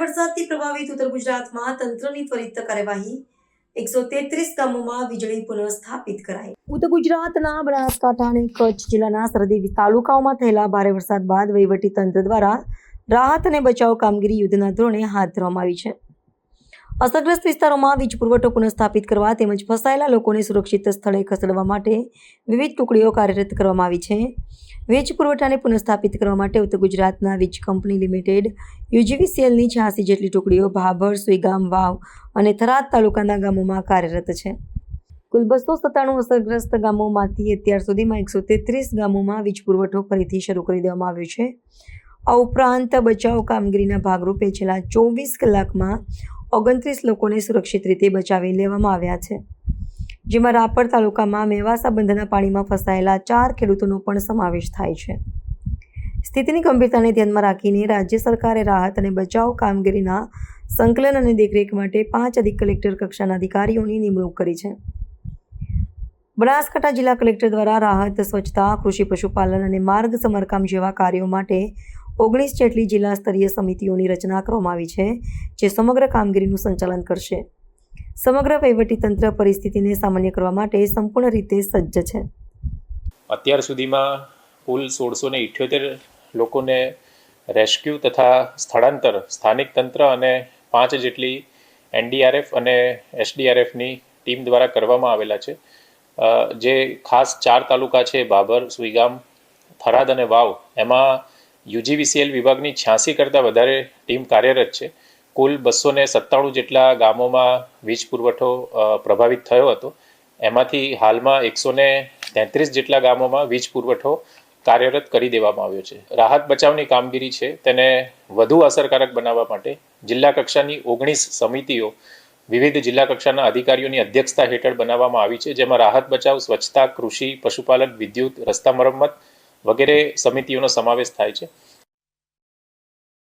વરસાદથી પ્રભાવિત ઉત્તર ગુજરાતમાં તંત્રની ત્વરિત કાર્યવાહી એકસો તેત્રીસ ગામોમાં વીજળી પુનઃસ્થાપિત કરાઈ. ઉત્તર ગુજરાતના બનાસકાંઠા અને કચ્છ જિલ્લાના સરહદી તાલુકાઓમાં થયેલા ભારે વરસાદ બાદ વહીવટી તંત્ર દ્વારા રાહત અને બચાવ કામગીરી યુદ્ધના ધોરણે હાથ ધરવામાં આવી છે. અસરગ્રસ્ત વિસ્તારોમાં વીજ પુરવઠો પુનઃસ્થાપિત કરવા તેમજ ફસાયેલા લોકોને સુરક્ષિત સ્થળે ખસેડવા માટે વિવિધ ટુકડીઓ કાર્યરત કરવામાં આવી છે. વીજ પુરવઠાને પુનઃસ્થાપિત કરવા માટે ઉત્તર ગુજરાતના વીજ કંપની લિમિટેડ યુજીવીસીએલની છ્યાસી જેટલી ટુકડીઓ ભાભર, સુઈગામ, વાવ અને થરાદ તાલુકાના ગામોમાં કાર્યરત છે. કુલ બસો સત્તાણું અસરગ્રસ્ત ગામોમાંથી અત્યાર સુધીમાં એકસો તેત્રીસ ગામોમાં વીજ પુરવઠો ફરીથી શરૂ કરી દેવામાં આવ્યો છે. આ ઉપરાંત બચાવ કામગીરીના ભાગરૂપે છેલ્લા ચોવીસ કલાકમાં ઓગણત્રીસ લોકોને સુરક્ષિત રીતે બચાવી લેવામાં આવ્યા છે. જેમાં રાપર તાલુકામાં મેવાસા બંધના પાણીમાં ફસાયેલા ચાર ખેડૂતોનો પણ સમાવેશ થાય છે. સ્થિતિની ગંભીરતાને ધ્યાનમાં રાખીને રાજ્ય સરકારે રાહત અને બચાવ કામગીરીના સંકલન અને દેખરેખ માટે પાંચ અધિક કલેક્ટર કક્ષાના અધિકારીઓની નિમણૂક કરી છે. બનાસકાંઠા જિલ્લા કલેક્ટર દ્વારા રાહત, સ્વચ્છતા, કૃષિ પશુપાલન અને માર્ગ સમારકામ જેવા કાર્યો માટે ઓગણીસ જેટલી જિલ્લા સ્તરીય સમિતિઓની રચના કરવામાં આવી છે, જે સમગ્ર કામગીરીનું સંચાલન કરશે. સમગ્ર વહીવટીતંત્ર પરિસ્થિતિને સામાન્ય કરવા માટે સંપૂર્ણ રીતે સજ્જ છે. અત્યાર સુધીમાં કુલ સોળસો ને ઇઠ્યોતેર લોકોને રેસ્ક્યુ તથા સ્થળાંતર સ્થાનિક તંત્ર અને પાંચ જેટલી એનડીઆરએફ અને એસડીઆરએફની ટીમ દ્વારા કરવામાં આવેલા છે. જે ખાસ ચાર તાલુકા છે, બાબર, સુઈગામ, થરાદ અને વાવ, એમાં યુજીવીસીએલ વિભાગની છ્યાસી કરતાં વધારે ટીમ કાર્યરત છે. કુલ બસો ને સત્તાણું જેટલા ગામોમાં વીજ પુરવઠો પ્રભાવિત થયો હતો. એમાંથી હાલમાં એકસો ને તેત્રીસ જેટલા ગામોમાં વીજ પુરવઠો કાર્યરત કરી દેવામાં આવ્યો છે. રાહત બચાવની કામગીરી છે તેને વધુ અસરકારક બનાવવા માટે જિલ્લા કક્ષાની ઓગણીસ સમિતિઓ વિવિધ જિલ્લા કક્ષાના અધિકારીઓની અધ્યક્ષતા હેઠળ બનાવવામાં આવી છે, જેમાં રાહત બચાવ, સ્વચ્છતા, કૃષિ, પશુપાલન, વિદ્યુત, રસ્તા મરમ્મત વગેરે સમિતિઓનો સમાવેશ થાય છે.